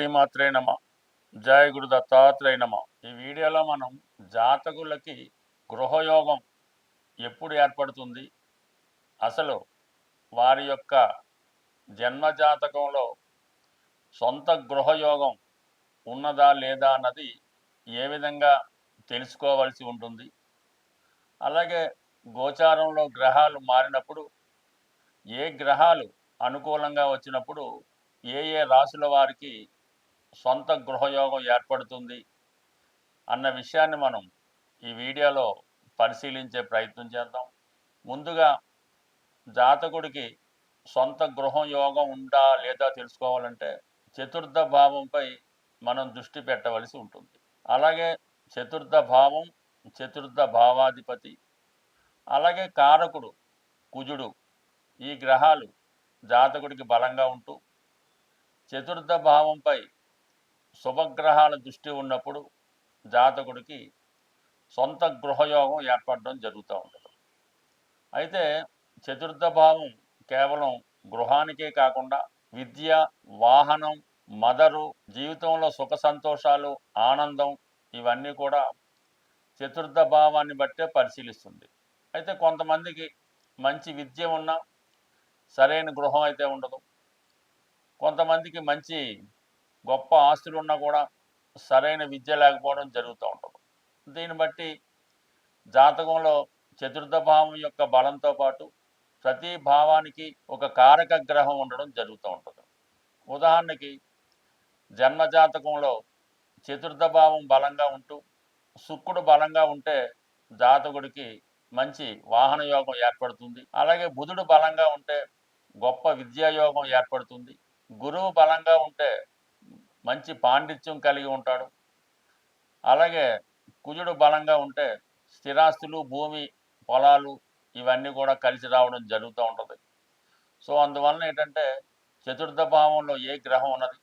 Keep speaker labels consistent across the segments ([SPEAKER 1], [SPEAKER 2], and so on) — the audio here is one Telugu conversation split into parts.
[SPEAKER 1] శ్రీమాత్రే నమ. జయ గురు దత్తాత్రేయ నమ. ఈ వీడియోలో మనం జాతకులకి గృహయోగం ఎప్పుడు ఏర్పడుతుంది? అసలు వారి యొక్క జన్మ జాతకంలో సొంత గృహయోగం ఉన్నదా లేదా అన్నది ఏ విధంగా తెలుసుకోవాల్సి ఉంటుంది? అలాగే గోచారంలో గ్రహాలు మారినప్పుడు ఏ గ్రహాలు అనుకూలంగా వచ్చినప్పుడు ఏ ఏ రాశుల వారికి సొంత గృహయోగం ఏర్పడుతుంది అన్న విషయాన్ని మనం ఈ వీడియోలో పరిశీలించే ప్రయత్నం చేద్దాం. ముందుగా జాతకుడికి సొంత గృహం యోగం ఉందా లేదా తెలుసుకోవాలంటే చతుర్థ భావంపై మనం దృష్టి పెట్టవలసి ఉంటుంది. అలాగే చతుర్థ భావం చతుర్థ భావాధిపతి అలాగే కారకుడు కుజుడు ఈ గ్రహాలు జాతకుడికి బలంగా ఉంటూ చతుర్థ భావంపై శుభగ్రహాల దృష్టి ఉన్నప్పుడు జాతకుడికి సొంత గృహయోగం ఏర్పడడం జరుగుతూ ఉంటుంది. అయితే చతుర్థ భావం కేవలం గృహానికే కాకుండా విద్య వాహనం మదరు జీవితంలో సుఖ సంతోషాలు ఆనందం ఇవన్నీ కూడా చతుర్థ భావాన్ని బట్టే పరిశీలిస్తుంది. అయితే కొంతమందికి మంచి విద్య ఉన్నా సరైన గృహం అయితే ఉండదు. కొంతమందికి మంచి గొప్ప ఆస్తులు ఉన్నా కూడా సరైన విద్య లేకపోవడం జరుగుతూ ఉంటుంది. దీన్ని బట్టి జాతకంలో చతుర్థ భావం యొక్క బలంతో పాటు ప్రతి భావానికి ఒక కారక గ్రహం ఉండడం జరుగుతూ ఉంటుంది. ఉదాహరణకి జన్మ జాతకంలో చతుర్థ భావం బలంగా ఉంటూ శుక్రుడు బలంగా ఉంటే జాతకుడికి మంచి వాహన యోగం ఏర్పడుతుంది. అలాగే బుధుడు బలంగా ఉంటే గొప్ప విద్యాయోగం ఏర్పడుతుంది. గురువు బలంగా ఉంటే మంచి పాండిత్యం కలిగి ఉంటాడు. అలాగే కుజుడు బలంగా ఉంటే స్థిరాస్తులు భూమి పొలాలు ఇవన్నీ కూడా కలిసి రావడం జరుగుతూ ఉంటుంది. సో అందువలన ఏంటంటే చతుర్థ భావంలో ఏ గ్రహం ఉన్నది?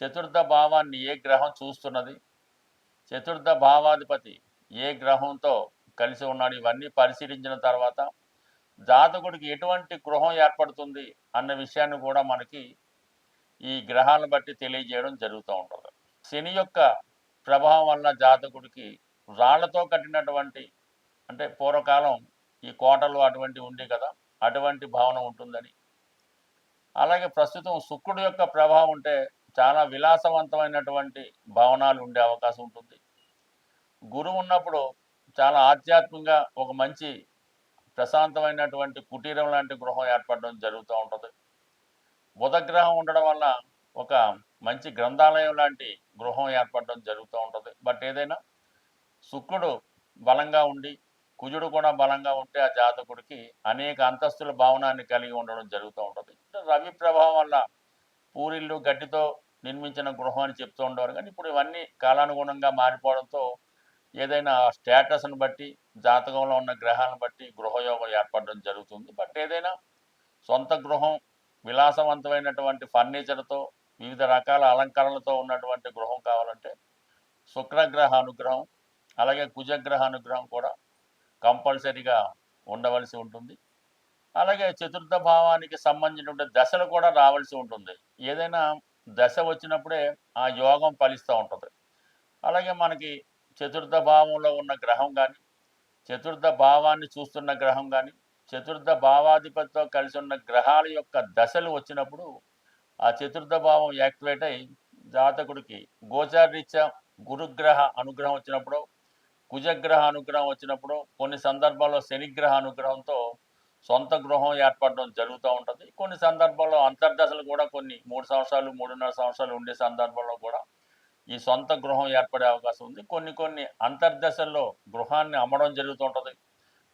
[SPEAKER 1] చతుర్థ భావాన్ని ఏ గ్రహం చూస్తున్నది? చతుర్థ భావాధిపతి ఏ గ్రహంతో కలిసి ఉన్నాడు? ఇవన్నీ పరిశీలించిన తర్వాత జాతకుడికి ఎటువంటి గృహం ఏర్పడుతుంది? అన్న విషయాన్ని కూడా మనకి ఈ గ్రహాలను బట్టి తెలియజేయడం జరుగుతూ ఉంటుంది. శని యొక్క ప్రభావం వల్ల జాతకుడికి రాళ్ళతో కట్టినటువంటి అంటే పూర్వకాలం ఈ కోటలు అటువంటి ఉండే కదా అటువంటి భావన ఉంటుందని. అలాగే ప్రస్తుతం శుక్రుడు యొక్క ప్రభావం ఉంటే చాలా విలాసవంతమైనటువంటి భవనాలు ఉండే అవకాశం ఉంటుంది. గురువు ఉన్నప్పుడు చాలా ఆధ్యాత్మికంగా ఒక మంచి ప్రశాంతమైనటువంటి కుటీరం లాంటి గృహం ఏర్పడడం జరుగుతూ ఉంటుంది. బుధగ్రహం ఉండడం వల్ల ఒక మంచి గ్రంథాలయం లాంటి గృహం ఏర్పడడం జరుగుతూ ఉంటుంది. బట్ ఏదైనా శుక్రుడు బలంగా ఉండి కుజుడు కూడా బలంగా ఉంటే ఆ జాతకుడికి అనేక అంతస్తుల భావనాన్ని కలిగి ఉండడం జరుగుతూ ఉంటుంది. రవి ప్రభావం వల్ల పూరిళ్ళు గడ్డితో నిర్మించిన గృహం అని చెప్తూ ఉండేవారు. కానీ ఇప్పుడు ఇవన్నీ కాలానుగుణంగా మారిపోవడంతో ఏదైనా స్టేటస్ని బట్టి జాతకంలో ఉన్న గ్రహాలను బట్టి గృహయోగం ఏర్పడడం జరుగుతుంది. బట్ ఏదైనా సొంత గృహం విలాసవంతమైనటువంటి ఫర్నిచర్తో వివిధ రకాల అలంకరణలతో ఉన్నటువంటి గృహం కావాలంటే శుక్రగ్రహ అనుగ్రహం అలాగే కుజగ్రహ అనుగ్రహం కూడా కంపల్సరీగా ఉండవలసి ఉంటుంది. అలాగే చతుర్థ భావానికి సంబంధించినటువంటి దశలు కూడా రావాల్సి ఉంటుంది. ఏదైనా దశ వచ్చినప్పుడే ఆ యోగం ఫలిస్తూ ఉంటుంది. అలాగే మనకి చతుర్థ భావంలో ఉన్న గ్రహం కానీ చతుర్థ భావాన్ని చూస్తున్న గ్రహం కానీ చతుర్థ భావాధిపతితో కలిసి ఉన్న గ్రహాల యొక్క దశలు వచ్చినప్పుడు ఆ చతుర్థ భావం యాక్టివేట్ అయి జాతకుడికి గోచారీత్యా గురుగ్రహ అనుగ్రహం వచ్చినప్పుడు కుజగ్రహ అనుగ్రహం వచ్చినప్పుడు కొన్ని సందర్భాల్లో శనిగ్రహ అనుగ్రహంతో సొంత గృహం ఏర్పడడం జరుగుతూ ఉంటుంది. కొన్ని సందర్భాల్లో అంతర్దశలు కూడా కొన్ని మూడు సంవత్సరాలు మూడున్నర సంవత్సరాలు ఉండే సందర్భంలో కూడా ఈ సొంత గృహం ఏర్పడే అవకాశం ఉంది. కొన్ని కొన్ని అంతర్దశల్లో గృహాన్ని అమ్మడం జరుగుతూ ఉంటుంది.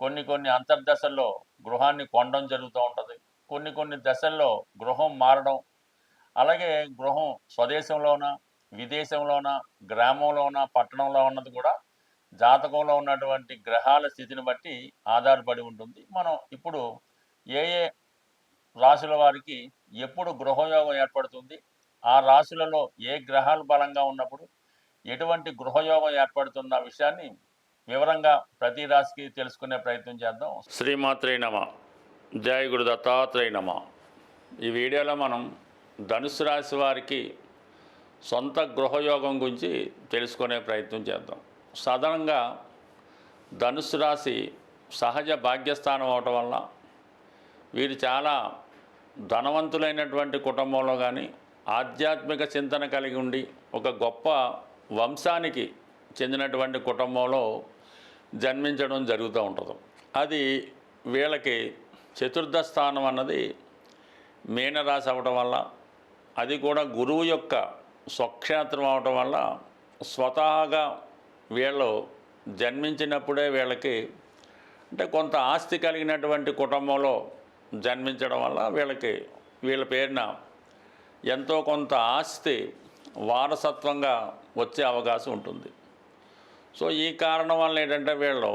[SPEAKER 1] కొన్ని కొన్ని అంతర్దశల్లో గృహాన్ని కొనడం జరుగుతూ ఉంటుంది. కొన్ని కొన్ని దశల్లో గృహం మారడం అలాగే గృహం స్వదేశంలోన విదేశంలోన గ్రామంలోన పట్టణంలో ఉన్నది కూడా జాతకంలో ఉన్నటువంటి గ్రహాల స్థితిని బట్టి ఆధారపడి ఉంటుంది. మనం ఇప్పుడు ఏ ఏ రాశుల వారికి ఎప్పుడు గృహయోగం ఏర్పడుతుంది ఆ రాశులలో ఏ గ్రహాలు బలంగా ఉన్నప్పుడు ఎటువంటి గృహయోగం ఏర్పడుతున్న విషయాన్ని వివరంగా ప్రతి రాశికి తెలుసుకునే ప్రయత్నం చేద్దాం. శ్రీమాత్రే నమ. జయ గురు దత్తాత్రేయ నమ. ఈ వీడియోలో మనం ధనుసు రాశి వారికి సొంత గృహయోగం గురించి తెలుసుకునే ప్రయత్నం చేద్దాం. సాధారణంగా ధనుసు రాశి సహజ భాగ్యస్థానం అవటం వల్ల వీరు చాలా ధనవంతులైనటువంటి కుటుంబంలో కానీ ఆధ్యాత్మిక చింతన కలిగి ఉండి ఒక గొప్ప వంశానికి చెందినటువంటి కుటుంబంలో జన్మించడం జరుగుతూ ఉంటుంది. అది వీళ్ళకి చతుర్థ స్థానం అన్నది మీనరాశి అవ్వటం వల్ల అది కూడా గురువు యొక్క స్వక్షేత్రం అవటం వల్ల స్వతహాగా వీళ్ళు జన్మించినప్పుడే వీళ్ళకి అంటే కొంత ఆస్తి కలిగినటువంటి కుటుంబంలో జన్మించడం వల్ల వీళ్ళకి వీళ్ళ పేరున ఎంతో కొంత ఆస్తి వారసత్వంగా వచ్చే అవకాశం ఉంటుంది. సో ఈ కారణం వల్ల ఏంటంటే వీళ్ళు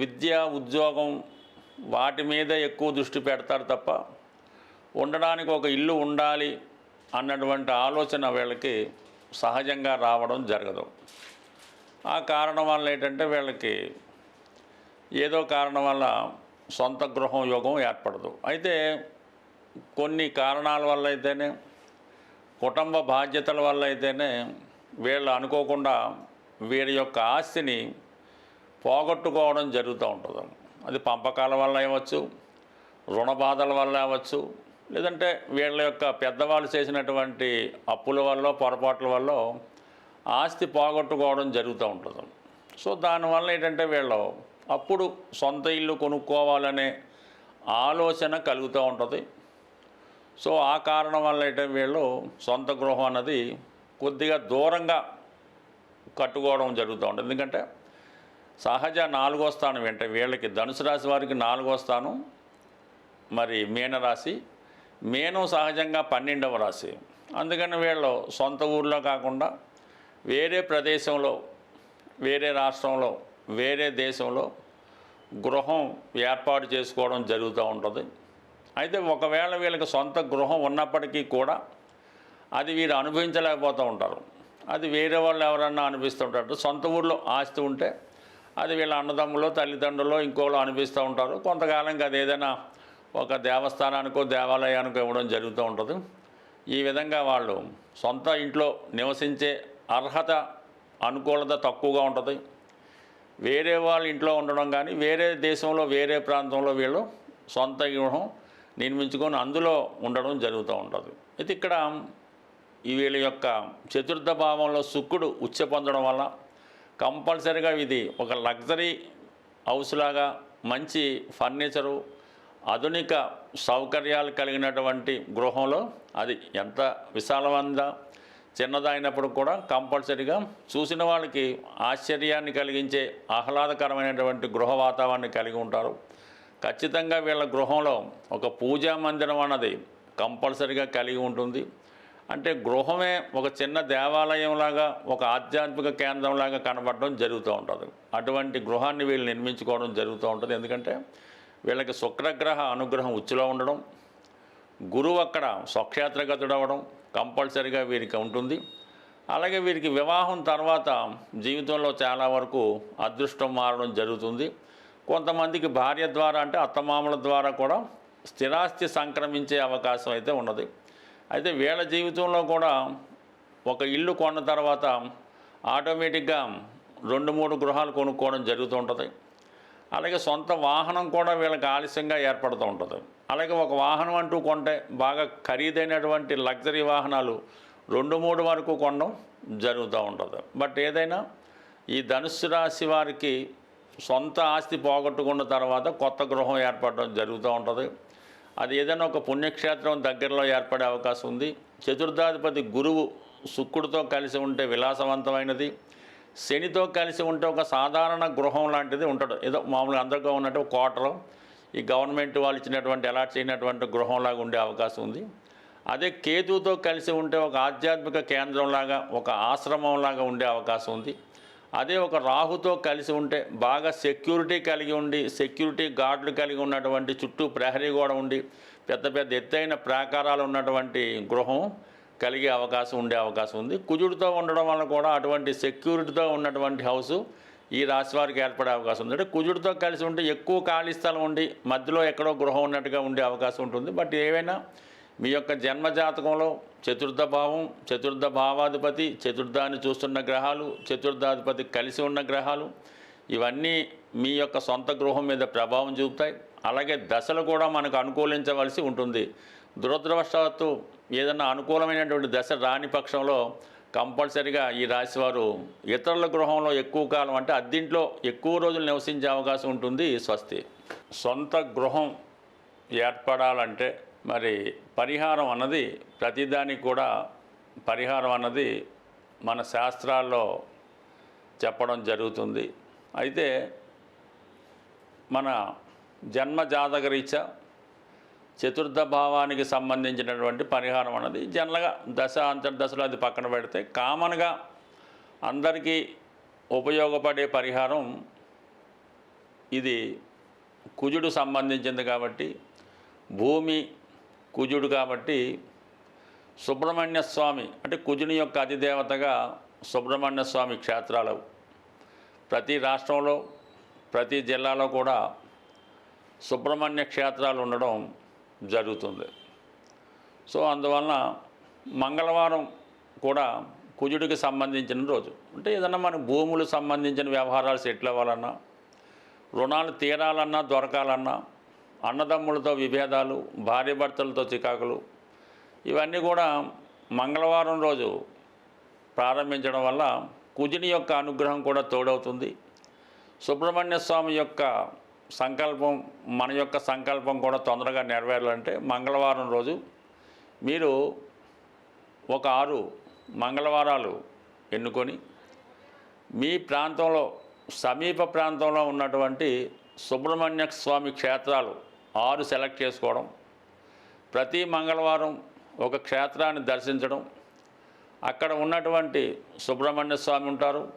[SPEAKER 1] విద్య ఉద్యోగం వాటి మీద ఎక్కువ దృష్టి పెడతారు తప్ప ఉండడానికి ఒక ఇల్లు ఉండాలి అన్నటువంటి ఆలోచన వీళ్ళకి సహజంగా రావడం జరగదు. ఆ కారణం వల్ల ఏంటంటే వీళ్ళకి ఏదో కారణం వల్ల సొంత గృహం యోగం ఏర్పడదు. అయితే కొన్ని కారణాల వల్ల అయితేనే కుటుంబ బాధ్యతల వల్ల అయితేనే వీళ్ళు అనుకోకుండా వీరి యొక్క ఆస్తిని పోగొట్టుకోవడం జరుగుతూ ఉంటుంది. అది పంపకాల వల్ల అవ్వచ్చు రుణ బాధల వల్ల అవ్వచ్చు లేదంటే వీళ్ళ యొక్క పెద్దవాళ్ళు చేసినటువంటి అప్పుల వల్ల పొరపాట్ల వల్ల ఆస్తి పోగొట్టుకోవడం జరుగుతూ ఉంటుంది. సో దానివల్ల ఏంటంటే వీళ్ళు అప్పుడు సొంత ఇల్లు కొనుక్కోవాలనే ఆలోచన కలుగుతూ ఉంటుంది. సో ఆ కారణం వల్ల అయితే వీళ్ళు సొంత గృహం అన్నది కొద్దిగా దూరంగా కట్టుకోవడం జరుగుతూ ఉంటుంది. ఎందుకంటే సహజ నాలుగో స్థానం ఏంటంటే వీళ్ళకి ధనుసు రాశి వారికి నాలుగో స్థానం మరి మీనరాశి మీనం సహజంగా పన్నెండవ రాశి. అందుకని వీళ్ళు సొంత ఊర్లో కాకుండా వేరే ప్రదేశంలో వేరే రాష్ట్రంలో వేరే దేశంలో గృహం ఏర్పాటు చేసుకోవడం జరుగుతూ ఉంటుంది. అయితే ఒకవేళ వీళ్ళకి సొంత గృహం ఉన్నప్పటికీ కూడా అది వీరు అనుభవించలేకపోతూ ఉంటారు. అది వేరే వాళ్ళు ఎవరన్నా అనిపిస్తుంటారు. సొంత ఊర్లో ఆస్తి ఉంటే అది వీళ్ళ అన్నదమ్ములో తల్లిదండ్రులు ఇంకోళ్ళు అనిపిస్తూ ఉంటారు. కొంతకాలంగా అది ఏదైనా ఒక దేవస్థానానికో దేవాలయానికో ఇవ్వడం జరుగుతూ ఉంటుంది. ఈ విధంగా వాళ్ళు సొంత ఇంట్లో నివసించే అర్హత అనుకూలత తక్కువగా ఉంటుంది. వేరే వాళ్ళ ఇంట్లో ఉండడం కానీ వేరే దేశంలో వేరే ప్రాంతంలో వీళ్ళు సొంత గృహం నిర్మించుకొని అందులో ఉండడం జరుగుతూ ఉంటుంది. అయితే ఇక్కడ ఈ వీళ్ళ యొక్క చతుర్థ భావంలో శుక్రుడు ఉచ్చ పొందడం వల్ల కంపల్సరిగా ఇది ఒక లగ్జరీ హౌస్ లాగా మంచి ఫర్నిచరు ఆధునిక సౌకర్యాలు కలిగినటువంటి గృహంలో అది ఎంత విశాలమందా చిన్నదైనప్పుడు కూడా కంపల్సరీగా చూసిన వాళ్ళకి ఆశ్చర్యాన్ని కలిగించే ఆహ్లాదకరమైనటువంటి గృహ వాతావరణాన్ని కలిగి ఉంటారు. ఖచ్చితంగా వీళ్ళ గృహంలో ఒక పూజా మందిరం అన్నది కంపల్సరీగా కలిగి ఉంటుంది. అంటే గృహమే ఒక చిన్న దేవాలయంలాగా ఒక ఆధ్యాత్మిక కేంద్రంలాగా కనబడడం జరుగుతూ ఉంటుంది. అటువంటి గృహాన్ని వీళ్ళు నిర్మించుకోవడం జరుగుతూ ఉంటుంది. ఎందుకంటే వీళ్ళకి శుక్రగ్రహ అనుగ్రహం ఉచ్చులో ఉండడం గురువు అక్కడ స్వక్షేత్రగతుడవడం అవ్వడం కంపల్సరీగా వీరికి ఉంటుంది. అలాగే వీరికి వివాహం తర్వాత జీవితంలో చాలా వరకు అదృష్టం మారడం జరుగుతుంది. కొంతమందికి భార్య ద్వారా అంటే అత్తమామల ద్వారా కూడా స్థిరాస్తి సంక్రమించే అవకాశం అయితే ఉన్నది. అయితే వీళ్ళ జీవితంలో కూడా ఒక ఇల్లు కొన్న తర్వాత ఆటోమేటిక్గా రెండు మూడు గృహాలు కొనుక్కోవడం జరుగుతూ ఉంటుంది. అలాగే సొంత వాహనం కూడా వీళ్ళకి ఆలస్యంగా ఏర్పడుతూ ఉంటుంది. అలాగే ఒక వాహనం అంటూ కొంటే బాగా ఖరీదైనటువంటి లగ్జరీ వాహనాలు రెండు మూడు వరకు కొనడం జరుగుతూ ఉంటుంది. బట్ ఏదైనా ఈ ధనుస్సు రాశి వారికి సొంత ఆస్తి పోగొట్టుకున్న తర్వాత కొత్త గృహం ఏర్పడడం జరుగుతూ ఉంటుంది. అది ఏదైనా ఒక పుణ్యక్షేత్రం దగ్గరలో ఏర్పడే అవకాశం ఉంది. చతుర్థాధిపతి గురువు శుక్రుడితో కలిసి ఉంటే విలాసవంతమైనది. శనితో కలిసి ఉంటే ఒక సాధారణ గృహం లాంటిది ఉంటాడు. ఏదో మామూలుగా అందరిగా ఉన్నట్టు ఒక క్వార్టర్ ఈ గవర్నమెంట్ వాళ్ళు ఇచ్చినటువంటి అలాట్ చేయనటువంటి గృహంలాగా ఉండే అవకాశం ఉంది. అదే కేతువుతో కలిసి ఉంటే ఒక ఆధ్యాత్మిక కేంద్రంలాగా ఒక ఆశ్రమంలాగా ఉండే అవకాశం ఉంది. అదే ఒక రాహుతో కలిసి ఉంటే బాగా సెక్యూరిటీ కలిగి ఉండి సెక్యూరిటీ గార్డులు కలిగి ఉన్నటువంటి చుట్టూ ప్రహరీ కూడా ఉండి పెద్ద పెద్ద ఎత్తైన ప్రాకారాలు ఉన్నటువంటి గృహం కలిగే అవకాశం ఉండే అవకాశం ఉంది. కుజుడితో ఉండడం వల్ల కూడా అటువంటి సెక్యూరిటీతో ఉన్నటువంటి హౌసు ఈ రాశి వారికి ఏర్పడే అవకాశం ఉంది. అంటే కుజుడితో కలిసి ఉంటే ఎక్కువ ఖాళీ స్థలం ఉండి మధ్యలో ఎక్కడో గృహం ఉన్నట్టుగా ఉండే అవకాశం ఉంటుంది. బట్ ఏవైనా మీ యొక్క జన్మ జాతకంలో చతుర్థ భావం చతుర్థ భావాధిపతి చతుర్థాన్ని చూస్తున్న గ్రహాలు చతుర్థాధిపతి కలిసి ఉన్న గ్రహాలు ఇవన్నీ మీ యొక్క సొంత గృహం మీద ప్రభావం చూపుతాయి. అలాగే దశలు కూడా మనకు అనుకూలించవలసి ఉంటుంది. దురదృష్టవత్తు ఏదైనా అనుకూలమైనటువంటి దశ రాని పక్షంలో కంపల్సరిగా ఈ రాశివారు ఇతరుల గృహంలో ఎక్కువ కాలం అంటే అద్దింట్లో ఎక్కువ రోజులు నివసించే అవకాశం ఉంటుంది స్వస్తి. సొంత గృహం ఏర్పడాలంటే మరి పరిహారం అన్నది ప్రతిదానికి కూడా పరిహారం అన్నది మన శాస్త్రాల్లో చెప్పడం జరుగుతుంది. అయితే మన జన్మ జాతకరీత్యా చతుర్థ భావానికి సంబంధించినటువంటి పరిహారం అన్నది జనరల్గా దశ అంతర్దశలో అది పక్కన పెడితే కామన్గా అందరికీ ఉపయోగపడే పరిహారం ఇది కుజుడు సంబంధించింది కాబట్టి భూమి కుజుడు కాబట్టి సుబ్రహ్మణ్య స్వామి అంటే కుజుని యొక్క అధిదేవతగా సుబ్రహ్మణ్య స్వామి క్షేత్రాలు. ప్రతి రాష్ట్రంలో ప్రతి జిల్లాలో కూడా సుబ్రహ్మణ్య క్షేత్రాలు ఉండడం జరుగుతుంది. సో అందువలన మంగళవారం కూడా కుజుడికి సంబంధించిన రోజు. అంటే ఏదన్నా మన భూములు సంబంధించిన వ్యవహారాలు సెటిల్ అవ్వాలన్నా రుణాలు తీరాలన్నా దొరకాలన్నా అన్నదమ్ములతో విభేదాలు భార్యభర్తలతో చికాకులు ఇవన్నీ కూడా మంగళవారం రోజు ప్రారంభించడం వల్ల కుజుని యొక్క అనుగ్రహం కూడా తోడవుతుంది. సుబ్రహ్మణ్య స్వామి యొక్క సంకల్పం మన యొక్క సంకల్పం కూడా తొందరగా నెరవేరాలంటే మంగళవారం రోజు మీరు ఒక ఆరు మంగళవారాలు ఎన్నుకొని మీ ప్రాంతంలో సమీప ప్రాంతంలో ఉన్నటువంటి సుబ్రహ్మణ్య స్వామి క్షేత్రాలు ఆరు సెలెక్ట్ చేసుకోవడం ప్రతి మంగళవారం ఒక క్షేత్రాన్ని దర్శించడం అక్కడ ఉన్నటువంటి సుబ్రహ్మణ్య స్వామి ఉంటారు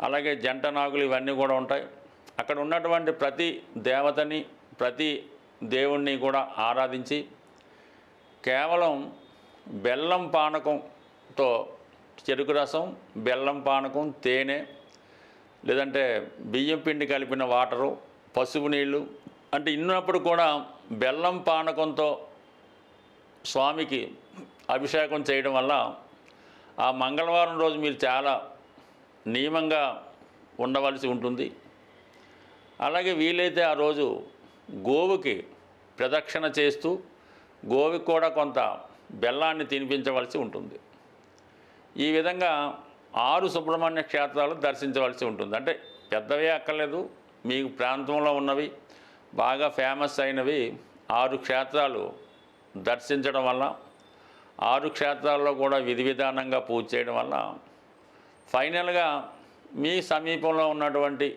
[SPEAKER 1] అలాగే జంట నాగులు ఇవన్నీ కూడా ఉంటాయి. అక్కడ ఉన్నటువంటి ప్రతి దేవతని ప్రతి దేవుణ్ణి కూడా ఆరాధించి కేవలం బెల్లం పానకంతో చెరుకు రసం బెల్లం పానకం తేనె లేదంటే బియ్యం పిండి కలిపిన వాటరు పసుపు నీళ్ళు అంటే ఇన్నప్పుడు కూడా బెల్లం పానకంతో స్వామికి అభిషేకం చేయడం వల్ల ఆ మంగళవారం రోజు మీరు చాలా నియమంగా ఉండవలసి ఉంటుంది. అలాగే వీలైతే ఆ రోజు గోవుకి ప్రదక్షిణ చేస్తూ గోవుకి కూడా కొంత బెల్లాన్ని తినిపించవలసి ఉంటుంది. ఈ విధంగా ఆరు సుబ్రహ్మణ్య క్షేత్రాలు దర్శించవలసి ఉంటుంది. అంటే పెద్దవే అక్కర్లేదు మీ ప్రాంతంలో ఉన్నవి బాగా ఫేమస్ అయినవి ఆరు క్షేత్రాలు దర్శించడం వల్ల ఆరు క్షేత్రాల్లో కూడా విధి విధానంగా పూజ చేయడం వల్ల ఫైనల్గా మీ సమీపంలో ఉన్నటువంటి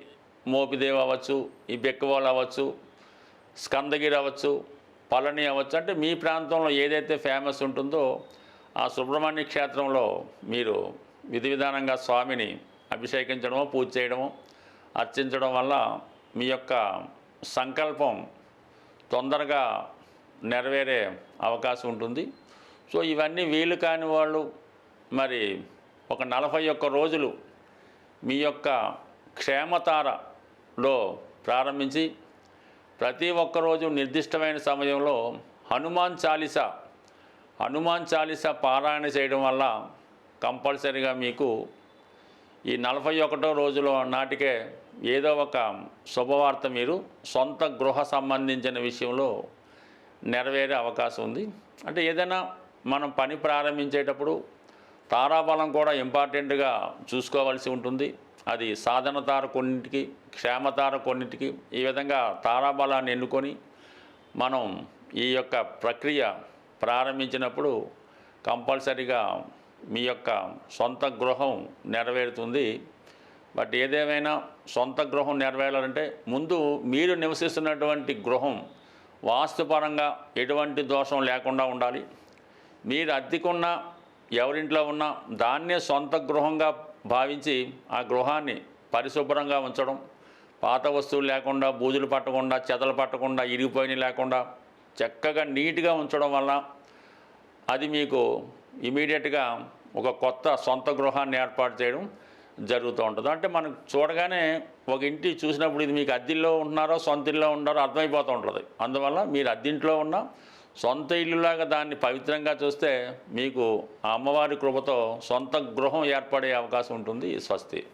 [SPEAKER 1] మోపిదేవి అవ్వచ్చు ఈ బెక్కువాల్ అవ్వచ్చు స్కందగిరి అవ్వచ్చు పళని అవ్వచ్చు అంటే మీ ప్రాంతంలో ఏదైతే ఫేమస్ ఉంటుందో ఆ సుబ్రహ్మణ్య క్షేత్రంలో మీరు విధి విధానంగా స్వామిని అభిషేకించడమో పూజ చేయడమో అర్చించడం వల్ల మీ యొక్క సంకల్పం తొందరగా నెరవేరే అవకాశం ఉంటుంది. సో ఇవన్నీ వీలు కాని వాళ్ళు మరి ఒక నలభై ఒక్క రోజులు మీ యొక్క క్షేమతారలో ప్రారంభించి ప్రతి ఒక్కరోజు నిర్దిష్టమైన సమయంలో హనుమాన్ చాలీస హనుమాన్ చాలీసా పారాయణ చేయడం వల్ల కంపల్సరిగా మీకు ఈ నలభై ఒకటో రోజులో నాటికే ఏదో ఒక శుభవార్త మీరు సొంత గృహ సంబంధించిన విషయంలో నెరవేరే అవకాశం ఉంది. అంటే ఏదైనా మనం పని ప్రారంభించేటప్పుడు తారాబలం కూడా ఇంపార్టెంట్గా చూసుకోవాల్సి ఉంటుంది. అది సాధన తార కొన్నింటికి క్షేమతార కొన్నింటికి ఈ విధంగా తారాబలాన్ని ఎన్నుకొని మనం ఈ యొక్క ప్రక్రియ ప్రారంభించినప్పుడు కంపల్సరిగా మీ యొక్క సొంత గృహం నెరవేరుతుంది. బట్ ఏదేమైనా సొంత గృహం నెరవేరాలంటే ముందు మీరు నివసిస్తున్నటువంటి గృహం వాస్తుపరంగా ఎటువంటి దోషం లేకుండా ఉండాలి. మీరు అద్దెకున్న ఎవరింట్లో ఉన్నా దాన్నే సొంత గృహంగా భావించి ఆ గృహాన్ని పరిశుభ్రంగా ఉంచడం పాత వస్తువులు లేకుండా బూజులు పట్టకుండా చెదలు పట్టకుండా ఇరిగిపోయినవి లేకుండా చక్కగా నీట్గా ఉంచడం వల్ల అది మీకు ఇమీడియట్గా ఒక కొత్త సొంత గృహాన్ని ఏర్పాటు చేయడం జరుగుతూ ఉంటుంది. అంటే మనం చూడగానే ఒక ఇంటి చూసినప్పుడు ఇది మీకు అద్దెల్లో ఉంటున్నారో సొంత ఇల్లు ఉన్నారో అర్థమైపోతూ ఉంటుంది. అందువల్ల మీరు అద్దెంట్లో ఉన్న సొంత ఇల్లులాగా దాన్ని పవిత్రంగా చూస్తే మీకు ఆ అమ్మవారి కృపతో సొంత గృహం ఏర్పడే అవకాశం ఉంటుంది స్వస్తి.